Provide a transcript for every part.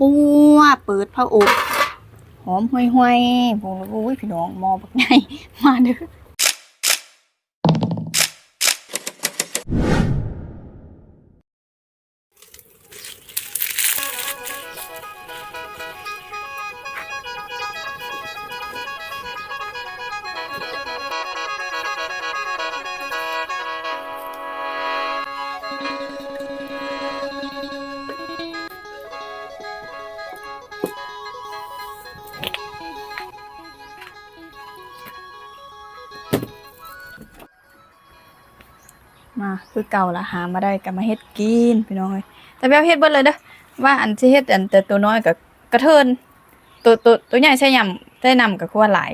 ปัวเปิดผ้าอบหอมห่วยๆพวกเลยว่าอุ้ยพี่น้องมอบักไงมาเด้อ คือเก่าละหามาได้ก็มาเฮ็ดกินพี่น้องเอ้ยแต่แบบเฮ็ดเบิดเลยเด้อว่าอันสิเฮ็ดอันแต่ตัวน้อยก็กระเทินตัวตัวตัวใหญ่ใช้ยำใช้นำก็คั่วหลาย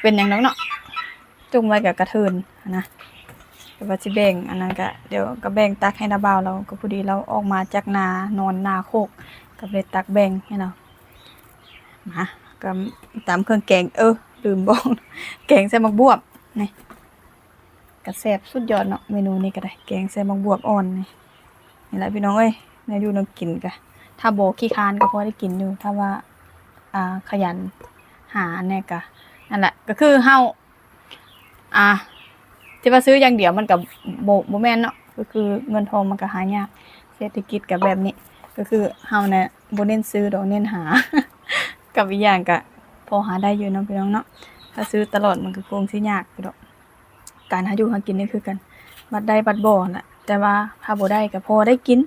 เป็นหยังน้องเนาะจุ่มไว้กับกระเทินนะก็ว่าสิแบ่งอันนั้นก็เดี๋ยวก็แบ่งตักให้นาบ่าวเราก็พอดีเราออกมาจากนานอนนาโคกก็เลยตักแบ่งให้เรามาก็ตามเครื่องแกงเออลืมบอกแกงใส่มักบวบนี่ กระแซบสุดยอดเนาะเมนูนี้ก็ได้ แกงใส่หมักบวบอ่อนนี่นี่แหละพี่น้องเอ้ยในดูน้องกินกะถ้าโบขี้คานก็พอได้กินอยู่ ถ้าว่าอ่าขยันหาแน่กะนั่นแหละก็คือเฮาอ่าที่ว่าซื้ออย่างเดียวมันกับโบโบแม่นเนาะก็คือเงินทองมันก็หายากเศรษฐกิจกับแบบนี้ ก็คือเฮาเนี่ยบ่เน้นซื้อดอกเน้นหา กับอีกอย่างก็พอหาได้อยู่เนาะพี่น้องเนาะถ้าซื้อตลอดมันก็คงสิยากดอก การหาอยู่หากินนี่คือกัน บัดได้บัดบ่แหละแต่ว่าถ้าบ่ได้ก็พอได้กิน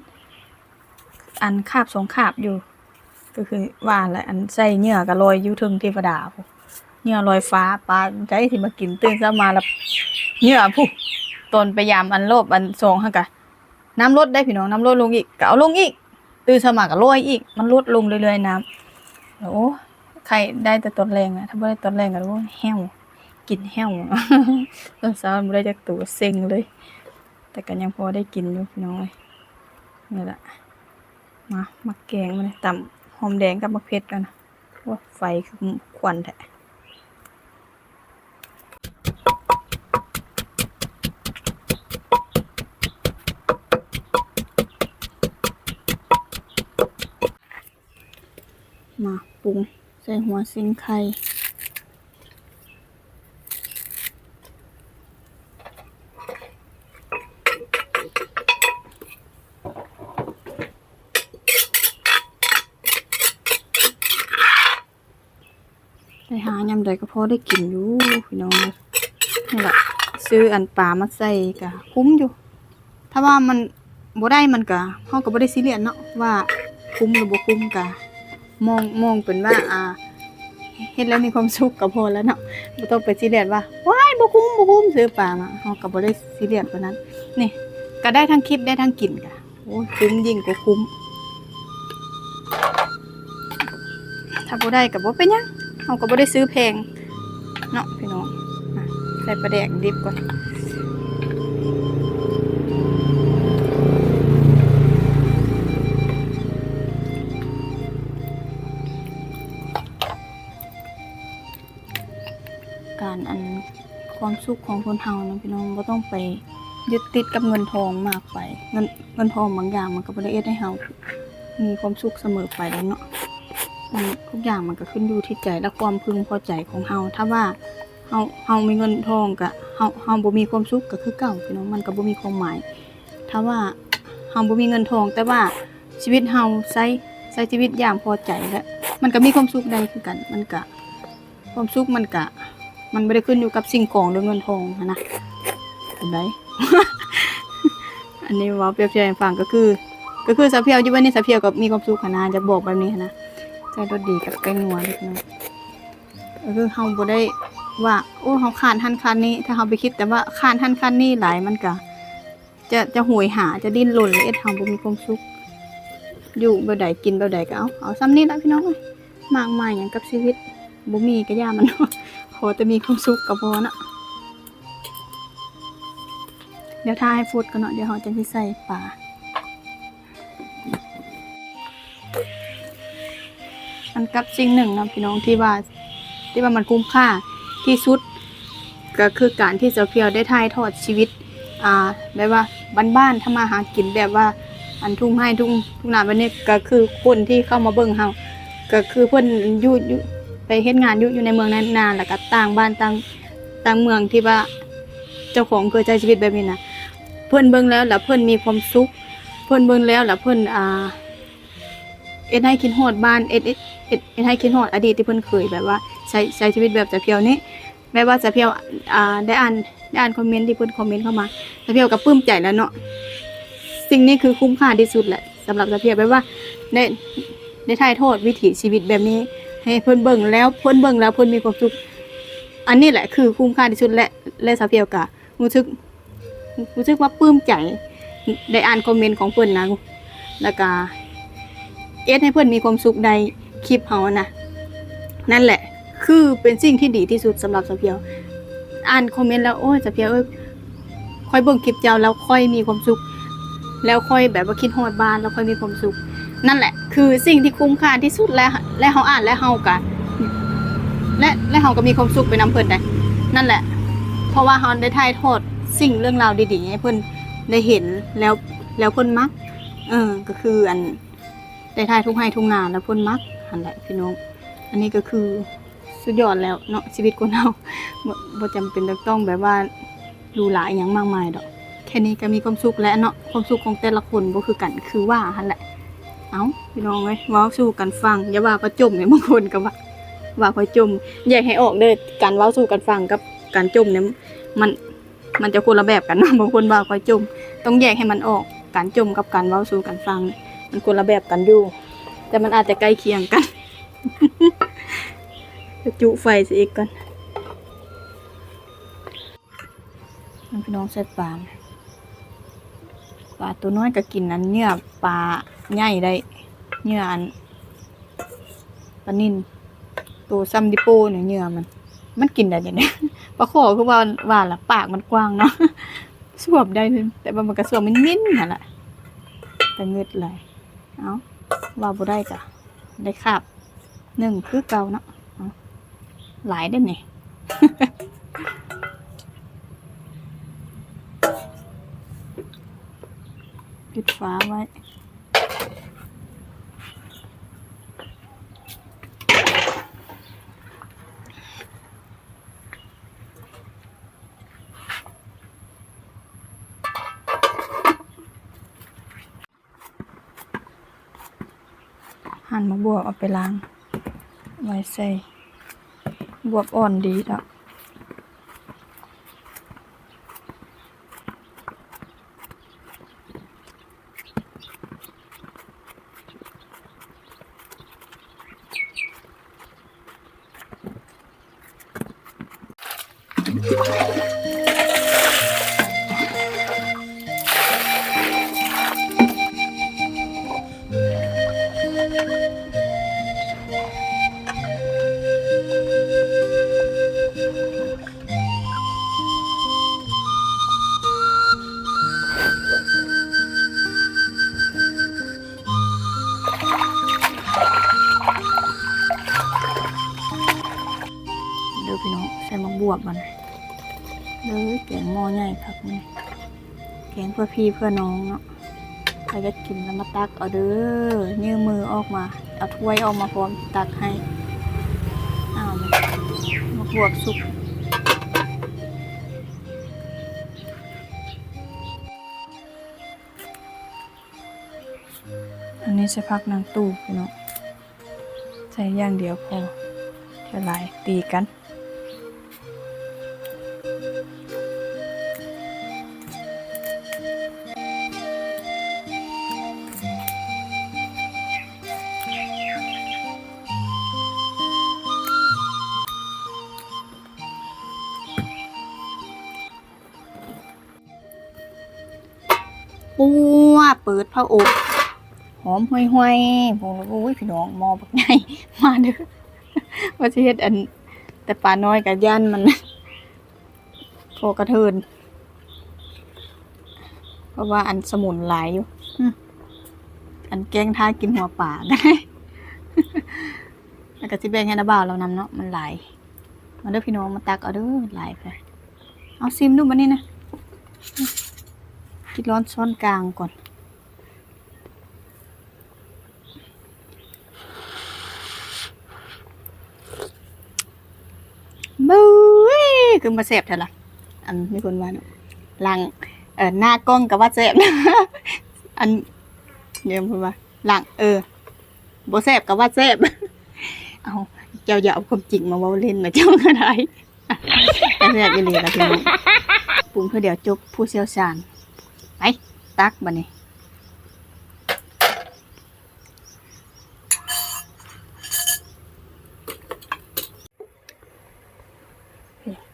อันคาบสองคาบอยู่ ก็คือว่าแหละอันใส่เหงื่อก็ลอยอยู่เทึงเทวดาพุเหงื่อลอยฟ้าปลาใจที่มากินตื่นเช้ามาแล้วเหงื่อพุตนไปยามอันโลบอันสองหั่นกะน้ำลดได้พี่น้องน้ำลดลงอีกก็เอาลงอีก ตื่นเช้ามาก็ลอยอีก มันลดลงเรื่อยๆน้ำโอ้ใครได้แต่ตอนแรงอะถ้าบ่ได้ตอนแรงก็รู้แห้ว กินแห้วตอนเช้าบ่ได้จักตัวเซ็งเลย แต่ก็ยังพอได้กินอยู่น้อยนี่แหละมามักแกงมาเลยตำหอมแดงกับมะเขือกันนะว่าไฟคือควันแท้มาปรุงใส่หัวซิงไข่ไปหายำ ใดก็พอได้กินอยู่พี่น้องนี่แหละซื้ออันปลามาใส่กะคุ้มอยู่ ถ้าว่ามันบ่ได้มันกะเฮาก็บ่ได้ซีเรียสเนาะว่าคุ้มหรือบ่คุ้มกะมองมองเป็นว่าอ่าเฮ็ดแล้วมีความสุขก็พอแล้วเนาะบ่ต้องไปซีเรียสว่าว้ายบ่คุ้มบ่คุ้มซื้อปลามาเฮาก็บ่ได้ซีเรียสปานนั้น นี่ก็ได้ทั้งคลิปได้ทั้งกินกะโอ้คุ้มยิ่งกว่าคุ้ม ถ้าบ่ได้ก็บ่เป็นหยัง เฮาก็บ่ได้ซื้อแพงเนาะพี่น้องใส่ปลาแดกดิบก่อนการอันความสุขของคนเฮานะพี่น้องบ่ต้องไปยึดติดกับเงินทองมากไป เงินเงินทองบางอย่างมันก็บ่ได้เอ็ดให้เฮามีความสุขเสมอไปแล้วเนาะ มันทุกอย่างมันก็ขึ้นอยู่ที่ใจและความพึงพอใจของเฮาถ้าว่าเฮาเฮามีเงินทองก็เฮาเฮาบ่มีความสุขก็คือเก่าพี่น้องมันก็บ่มีความหมาย ถ้าว่าเฮาบ่มีเงินทอง แต่ว่าชีวิตเฮาใช้ใช้ชีวิตอย่างพอใจและมันก็มีความสุขได้คือกัน มันก็ความสุขมันก็มันไม่ได้ขึ้นอยู่กับสิ่งของหรือเงินทองนะเห็นไหมอันนี้ว่าเปรียบเทียบให้ฟังก็คือ ก็คือสะเพียวอยู่วันนี้สะเพียวกับมีความสุขหั้นนะจะบอกแบบนี้นะ ใจรสดีกับแกงนัวเล็กน้อยก็คือเฮาบ่ได้ว่าโอ้เฮาขาดหันคันนี้ ถ้าเฮาไปคิดแต่ว่าขาดหันคันนี้หลายมันก็จะจะโหยหาจะดิ้นรนเลยเอ็ดเฮาบ่มีความสุขอยู่แบบใดกินแบบใดก็เอาเอาซ้ำนี้ละพี่น้องเอ้ยมากมายหยังกับชีวิตบ่มีก็ย่ามันเนาะขอแต่มีความสุขก็พอนะเดี๋ยวทาให้ฟุดกันเนาะเดี๋ยวเราจะที่ใส่ปลา อันกับสิ่งหนึ่งนะพี่น้องที่ว่าที่ว่ามันคุ้มค่าที่สุด ก็คือการที่เจ้าเพียวได้ถ่ายทอดชีวิต อ่าแบบว่าบ้านๆทำมาหากินแบบว่าอันทุ่งให้ทุ่งทุ่งนาแบบนี้ก็คือคนที่เข้ามาเบิ่งเฮาก็คือเพิ่นอยู่อยู่ไปเฮ็ดงานอยู่อยู่ในเมืองนั้นนานแล้วก็ต่างบ้านต่างต่างเมืองที่ว่าเจ้าของเคยใช้ชีวิตแบบนี้นะเพิ่อนเบิ่งแล้วแล้วเพิ่อนมีความสุข เพิ่อนเบิ่งแล้วแล้วเพิ่นอ่าเอ็ดให้คิดฮอดบ้านเอ็ด เอ็ดเอ็ดให้คิดฮอดอดีตที่เพิ่นเคยแบบว่าใช้ใช้ชีวิตแบบจะเพียวนี้แม้ว่าจะเพียวอ่าได้อ่านได้อ่านคอมเมนต์ที่เพิ่นคอมเมนต์เข้ามาจะเพียวก็ปลื้มใจแล้วเนาะสิ่งนี้คือคุ้มค่าที่สุดแหละสำหรับสะเพียบแบบว่าได้ได้ถ่ายทอดวิถีชีวิตแบบนี้ ให้เพิ่นเบิ่งแล้วเพิ่นเบิ่งแล้วเพิ่นมีความสุขอันนี้แหละคือคุ้มค่าที่สุดและและสะเพียบกะรู้สึกรู้สึกว่าปลื้มใจได้อ่านคอมเมนต์ของเพิ่นนะแล้วก็เอสให้เพิ่อนมีความสุขใด คลิปเฮานะนั่นแหละ คือเป็นสิ่งที่ดีที่สุดสำหรับสเพียว อ่านคอมเมนต์แล้วโอ้ยสเพียวเอ้ยค่อยเบิ่งคลิปเจ้าแล้วค่อยมีความสุข แล้วค่อยแบบว่าคิดฮอดบ้านแล้วค่อยมีความสุข นั่นแหละ คือสิ่งที่คุ้มค่าที่สุดและและเฮาอ่านและเฮาก็และและเฮาก็มีความสุขไปนํเพิ่นได้นั่นแหละ เพราะว่าเฮาได้ถ่ายทอดสิ่งเรื่องราวดีๆให้เพิ่นได้เห็นแล้วแล้วเพิ่นมักเออก็คืออันได้ถ่ายทุกให้ทุกงานแล้วเพิ่นมัก นั่นแหละพี่น้อง อันนี้ก็คือสุดยอดแล้วเนาะชีวิตคนเฮาบ่บ่จำเป็นจะต้องแบบว่าหรูหราอหยังมากมายดอก แค่นี้ก็มีความสุขแล้วเนาะความสุขของแต่ละคนบ่คือกันคือว่าหันแหละ เอ้าพี่น้องเอ้ยว้าสู่กันฟังอย่าว่าประจมเนี่ยบางคนก็ว่าว่าคอยจมแยกให้ออกเด้อการว้าสู่กันฟังกับการจมเนี่ยมันมันจะคนละแบบกันเนาะบางคนว่าคอยจม ต้องแยกให้มันออกการจมกับการว้าสู่กันฟัง มันคนละแบบกันอยู่ แต่มันอาจจะใกล้เคียงกัน จุไฟสิอีกก่อนพี่น้องเสร็จปลาปลาตัวน้อยก็กินอันเนื้อปลาใหญ่ได้ เนื้ออันปลานิ่นตัวซัมดิโปเนี่ยเนื้อมัน มันกินได้เนี่ยปลาขอคือว่าว่าละปากมันกว้างเนาะสวบได้เลยแต่ว่ามันก็สวบมันนิ่นนั่นแหละแต่เงืดเลยเอ้า ว่าบ่ได้จ้ะได้คาบหนึ่งคือเก่าเนาะหลายได้เนี่ยปิดฝาไว้ หั่นมาบวบ เอาไปล้างไว้ใส่บวบอ่อนดีแล้ว บวบมันเลยแกงหม้อใหญ่ครับนี่แกงเพื่อพี่เพื่อน้องเนาะใครจะกินแล้วมาตักเอาเด้อนิ้วมือออกมาเอาถ้วยออกมาพร้อมตักให้อ้าวมะบวบสุกอันนี้ใช้พักนางตู้พี่น้องใช้อย่างเดียวพอเท่าไหรตีกัน ปัวเปิดผ้าอบหอมห่วยห่วยผมโอ้ยพี่น้องมอบักใหญ่มาเด้อว่าสิเฮ็ดอัน แต่ปลาน้อยกับย่านมันโคกระเทินเพราะว่าอันสมุนหลายอยู่อันแกงท้ากินหัวป่าได้แล้วก็สิแบ่งให้นาบ่าวเรานำเนาะมันหลายมาเด้อพี่น้องมาตักเอาเด้อหลายไปเอาซิมดูบันนี้นะ ที่ร้อนช้อนกลางก่อน บื้อคือมาเสบเถอะล่ะ อันไม่คนว่าหลังเออหน้ากล้องกับว่าเสพอันเนี่ยวพูดว่าหลังเออโบเสบกับว่าเสบเอาเจ้าอย่าเอาความจริงมาเว้าเล่นมาเจ้าก็ได้แต่เสพไปเล่ละพี่น้องปรุงเพื่อเดี๋ยวจบผู้เชี่ยวชาญ ไป ตักบันนี้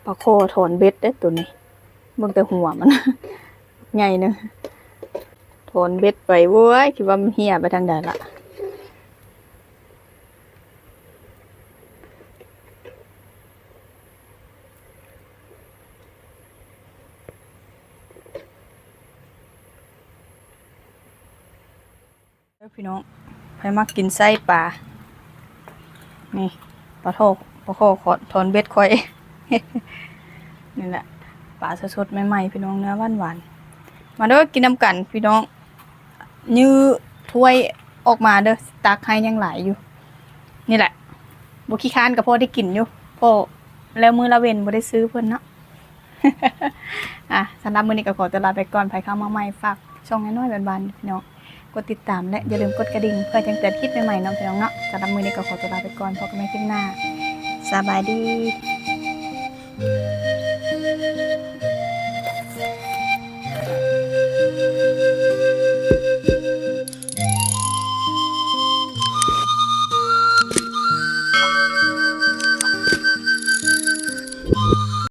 ปลาโคถอนเบ็ดได้ตัวนี้เบิ่งแต่หัวมันไงเนอะถอนเบ็ดไปเว้ยคิดว่ามันเหี่ยไปทางใดละ พี่น้องใครมักกินไส้ปลา นี่ปลาโทปลาโคขอถอนเบ็ดคอย นี่แหละปลาสดๆใหม่ๆพี่น้องเนื้อหวานๆมาเด้อกินน้ำกันพี่น้อง ยื้อถ้วยออกมาเด้อตักให้ยังหลายอยู่ นี่แหละบุขี้ค้านกับพ่อได้กินอยู่พ่อแล้วมือละเวนบ่ได้ซื้อเพิ่นเนาะอะสำหรับมื้อนี้ก็ขอตัวลาไปก่อนไปเข้ามาใหม่ฝากช่องน้อยๆบานๆพี่น้อง กดติดตามและอย่าลืมกดกระดิ่งเพื่อแจ้งเตือนคลิปใหม่ๆน้องๆเนาะสำหรับมือนี้ก็ขอตัวลาไปก่อนพบกันใหม่คลิปหน้าสบายดี